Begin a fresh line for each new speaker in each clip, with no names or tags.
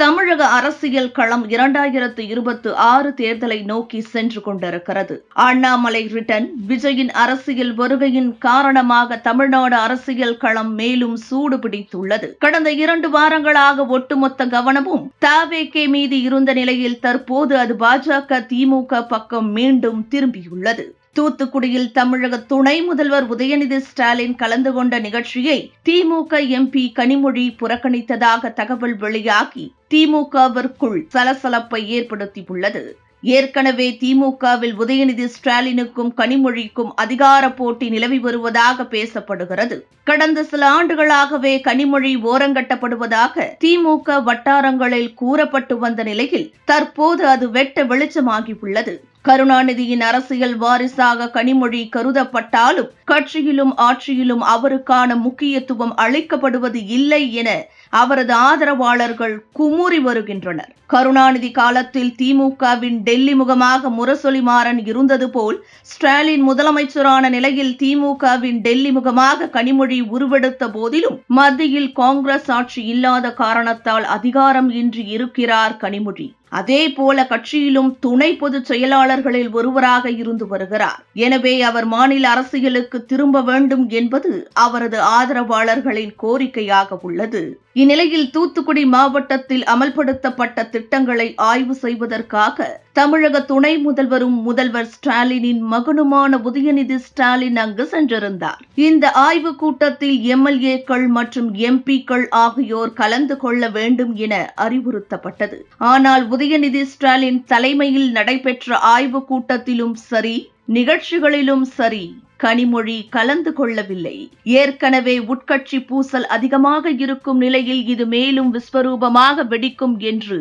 தமிழக அரசியல் களம் இரண்டாயிரத்து இருபத்து ஆறு தேர்தலை நோக்கி சென்று கொண்டிருக்கிறது. அண்ணாமலை ரிட்டன் விஜயின் அரசியல் வருகையின் காரணமாக தமிழ்நாடு அரசியல் களம் மேலும் சூடு பிடித்துள்ளது கடந்த இரண்டு வாரங்களாக ஒட்டுமொத்த கவனமும் தாவேகே மீது இருந்த நிலையில் தற்போது அது பாஜக திமுக பக்கம் மீண்டும் திரும்பியுள்ளது. தூத்துக்குடியில் தமிழக துணை முதல்வர் உதயநிதி ஸ்டாலின் கலந்து கொண்ட நிகழ்ச்சியை திமுக எம்பி கனிமொழி புறக்கணித்ததாக தகவல் வெளியாகி திமுகவிற்குள் சலசலப்பை ஏற்படுத்தியுள்ளது. ஏற்கனவே திமுகவில் உதயநிதி ஸ்டாலினுக்கும் கனிமொழிக்கும் அதிகார போட்டி நிலவி வருவதாக பேசப்படுகிறது. கடந்த சில ஆண்டுகளாகவே கனிமொழி ஓரங்கட்டப்படுவதாக திமுக வட்டாரங்களில் கூறப்பட்டு வந்த நிலையில் தற்போது அது வெட்ட வெளிச்சமாகியுள்ளது. கருணாநிதியின் அரசியல் வாரிசாக கனிமொழி கருதப்பட்டாலும் கட்சியிலும் ஆட்சியிலும் அவருக்கான முக்கியத்துவம் அளிக்கப்படுவது இல்லை என அவரது ஆதரவாளர்கள் குமுறி வருகின்றனர். கருணாநிதி காலத்தில் திமுகவின் டெல்லி முகமாக முரசொலி மாறன் இருந்தது போல் ஸ்டாலின் முதலமைச்சரான நிலையில் திமுகவின் டெல்லி முகமாக கனிமொழி உருவெடுத்த போதிலும் மத்தியில் காங்கிரஸ் ஆட்சி இல்லாத காரணத்தால் அதிகாரம் இன்றி இருக்கிறார் கனிமொழி. அதே போல கட்சியிலும் துணை பொதுச் செயலாளர்களில் ஒருவராக இருந்து வருகிறார். எனவே அவர் மாநில அரசியலுக்கு திரும்ப வேண்டும் என்பது அவரது ஆதரவாளர்களின் கோரிக்கையாக உள்ளது. இந்நிலையில் தூத்துக்குடி மாவட்டத்தில் அமல்படுத்தப்பட்ட திட்டங்களை ஆய்வு செய்வதற்காக தமிழக துணை முதல்வரும் முதல்வர் ஸ்டாலினின் மகனுமான உதயநிதி ஸ்டாலின் அங்கு சென்றிருந்தார். இந்த ஆய்வு கூட்டத்தில் எம்எல்ஏக்கள் மற்றும் எம்பிக்கள் ஆகியோர் கலந்து கொள்ள வேண்டும் என அறிவுறுத்தப்பட்டது. ஆனால் உதயநிதி ஸ்டாலின் தலைமையில் நடைபெற்ற ஆய்வு கூட்டத்திலும் சரி நிகழ்ச்சிகளிலும் சரி கனிமொழி கலந்து கொள்ளவில்லை. ஏற்கனவே உட்கட்சி பூசல் அதிகமாக இருக்கும் நிலையில் இது மேலும் விஸ்வரூபமாக வெடிக்கும் என்று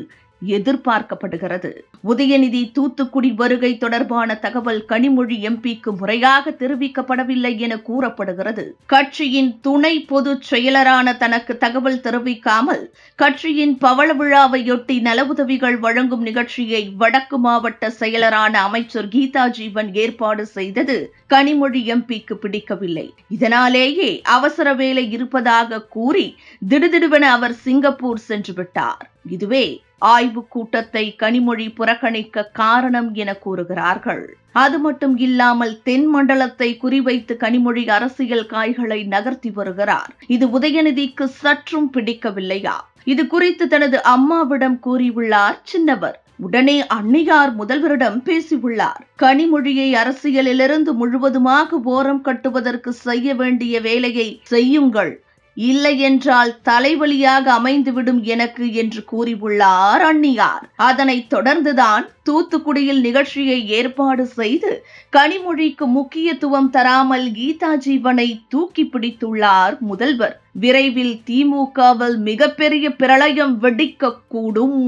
எதிர்பார்க்கப்படுகிறது. உதயநிதி தூத்துக்குடி வருகை தொடர்பான தகவல் கனிமொழி எம்பிக்கு முறையாக தெரிவிக்கப்படவில்லை என கூறப்படுகிறது. கட்சியின் துணை பொதுச் செயலரான தனக்கு தகவல் தெரிவிக்காமல் கட்சியின் பவள விழாவையொட்டி நலவுதவிகள் வழங்கும் நிகழ்ச்சியை வடக்கு மாவட்ட செயலரான அமைச்சர் கீதா ஜீவன் ஏற்பாடு செய்தது கனிமொழி எம்பிக்கு பிடிக்கவில்லை. இதனாலேயே அவசர வேலை இருப்பதாக கூறி திடுதிடுவென அவர் சிங்கப்பூர் சென்று விட்டார். இதுவே ஆய்வு கூட்டத்தை கனிமொழி புறக்கணிக்க காரணம் என கூறுகிறார்கள். அது மட்டும் இல்லாமல் தென் மண்டலத்தை குறிவைத்து கனிமொழி அரசியல் காய்களை நகர்த்தி வருகிறார். இது உதயநிதிக்கு சற்றும் பிடிக்கவில்லையா? இது குறித்து தனது அம்மாவிடம் கூறியுள்ளார் சின்னவர். உடனே அன்னையார் முதல்வரிடம் பேசியுள்ளார். கனிமொழியை அரசியலிலிருந்து முழுவதுமாக ஓரம் கட்டுவதற்கு செய்ய வேண்டிய வேலையை செய்யுங்கள். இல்லை என்றால் தலைவலியாக அமைந்துவிடும் எனக்கு என்று கூறியுள்ளார் அன்னியார் அதனைத் தொடர்ந்துதான் தூத்துக்குடியில் நிகழ்ச்சியை ஏற்பாடு செய்து கனிமொழிக்கு முக்கியத்துவம் தராமல் கீதா ஜீவனை தூக்கி பிடித்துள்ளார் முதல்வர். விரைவில் திமுகவில் மிகப்பெரிய பிரளயம் வெடிக்கக்கூடும்.